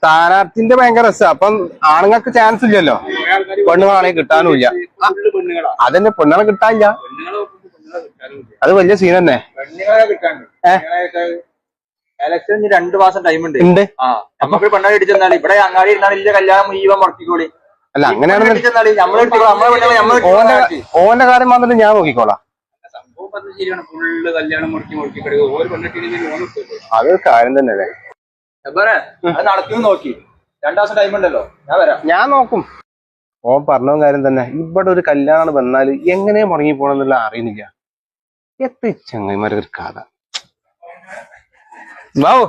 സ്ഥാനാർത്ഥിന്റെ ഭയങ്കര രസമാണ് അപ്പം ആണുങ്ങൾക്ക് ചാൻസ് ഇല്ലല്ലോ. പെണ്ണുങ്ങളാണെങ്കിൽ കിട്ടാനുമില്ല. അതന്നെ പെണ്ണുങ്ങളെ കിട്ടാനില്ല. അത് വലിയ സീൻ തന്നെ. ഇലക്ഷൻ രണ്ടു മാസം ടൈം ഉണ്ട്. ഉണ്ട്. നമുക്ക് ഇവിടെ അങ്ങാടി ഇരുന്നാണ് ഇല്ല കല്യാണം അല്ല അങ്ങനെയാണെന്ന് പെണ്ണുങ്ങളെ ഓന്റെ കാര്യം മാത്രം ഞാൻ നോക്കിക്കോളാം. അത് കാര്യം തന്നെ അല്ലേ അത് നടക്കുന്നു നോക്കി. ടൈം ഉണ്ടല്ലോ. ഞാൻ വരാം. ഞാൻ നോക്കും. ഓൻ പറഞ്ഞ കാര്യം തന്നെ. ഇവിടെ ഒരു കല്യാണം വന്നാൽ എങ്ങനെ മുടങ്ങി പോണെന്നുള്ള അറിയുന്നില്ല. എത്ര ചങ്ങന്മാരെ ഒരു കഥ. ബാവു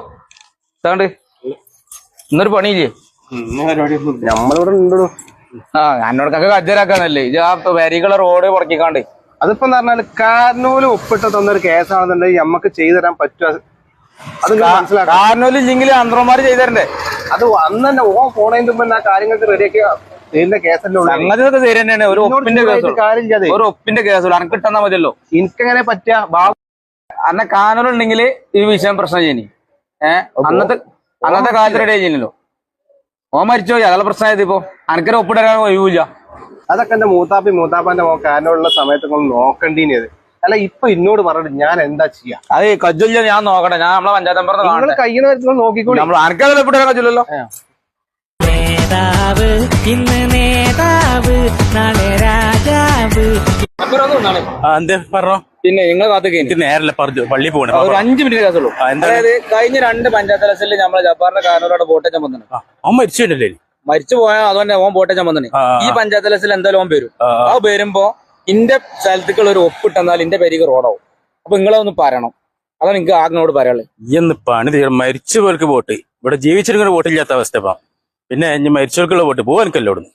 താണ്ട് ഇന്നൊരു പണിയില്ലേ? നമ്മളിവിടെ ഉണ്ടോ ആ എന്നോടൊക്കെ കജ്ജരാക്കാന്നല്ലേ ഇത് ആ വരികളെ റോഡ് പുറക്കിക്കാണ്ട്. അതിപ്പോ പറഞ്ഞാൽ കാരണൂൽ ഒപ്പിട്ട് തന്നൊരു കേസാണെന്നുണ്ടെങ്കിൽ നമുക്ക് ചെയ്തു തരാൻ പറ്റുക അത് കാരണൂൽ ഇല്ലെങ്കിൽ അന്ത്രന്മാര് ചെയ്തരണ്ടേ അത് അന്ന് തന്നെ ഓൻ പോണതിന്റെ മുമ്പ് ആ കാര്യങ്ങൾക്ക് റെഡിയാക്കിയ ഇതിന്റെ കേസല്ലേ ഉള്ളൂ. സംഗതി ഒക്കെ ശരി തന്നെയാണ്. ഒരു ഒപ്പിന്റെ കേസ് ഒരു ഒപ്പിന്റെ കേസുള്ളൂ. അനക്ക് കിട്ടുന്ന മതിയല്ലോ. എനിക്കങ്ങനെ പറ്റിയ ബാബു അന്ന കാനലുണ്ടെങ്കിൽ ഈ വിഷയം പ്രശ്നം ചെയ്യനി. ഏഹ് അന്നത്തെ അന്നത്തെ കാലത്ത് റെഡി ചെയ്യുന്നല്ലോ ഓ മരിച്ചോ? അതല്ല പ്രശ്നമായത് ഇപ്പൊ. അനക്കൊരു ഒപ്പിടാൻ ഒഴിവില്ല. അതൊക്കെ എന്റെ മൂത്താപ്പി മൂത്താപ്പാന്റെ മോൻ കാരണമുള്ള സമയത്ത് കൊണ്ട് നോക്കണ്ടീനത് അല്ല ഇപ്പൊ ഇന്നോട് പറഞ്ഞിട്ട് ഞാൻ എന്താ ചെയ്യാ? അത് കജ്ജില്ല ഞാൻ നോക്കട്ടെ. ഞാൻ നമ്മളെ പഞ്ചായത്ത് മെമ്പറിനെ നിങ്ങൾ കാണട്ടെ. കഴിയുന്ന കാര്യത്തിൽ നമ്മൾ അനക്കതിൽ ഒപ്പിടാൻ കജ്ജില്ലല്ലോ നേതാവ് ഇന്ന് നേതാവ് നാളെ രാജാവ്. എന്തേ? പറഞ്ഞോ. പിന്നെ നിങ്ങൾ കാത്തുകയും നേരല്ല പറഞ്ഞു. പള്ളി പോകണം ഒരു അഞ്ച് മിനിറ്റ് കേസുള്ളൂ അതായത് കഴിഞ്ഞ രണ്ട് പഞ്ചായത്ത് ഇലക്ഷനിൽ നമ്മളെ ജപ്പാറിന്റെ കാരണവരോട് വോട്ടേജ് വന്നു അവൻ മരിച്ചിട്ടില്ലേ മരിച്ചു പോയാൽ അതുകൊണ്ട് ഓൻ വോട്ടേജ് വന്നു ആ, ആ. ഈ പഞ്ചായത്ത് ഇലക്ഷനിൽ എന്തായാലും ഓൻ വരും. ആ വരുമ്പോ ഇന്റെ സ്ഥലത്തേക്കുള്ള ഒരു ഒപ്പിട്ടെന്നാൽ ഇന്റെ പേരിക്ക് റോഡാവും അപ്പൊ നിങ്ങളൊന്ന് പറയണം. അതാണ് നിങ്ങൾക്ക് ആഗ്നോട് പറയാനുള്ളത്. ഈ ഒന്ന് പണി തീരും മരിച്ചവർക്ക് വോട്ട്. ഇവിടെ ജീവിച്ചിരിക്കുന്ന വോട്ടില്ലാത്ത അവസ്ഥ പിന്നെ ഇനി മരിച്ചവർക്കുള്ള വോട്ട്. പോകാൻ എനിക്കല്ലോ ഇവിടുന്ന്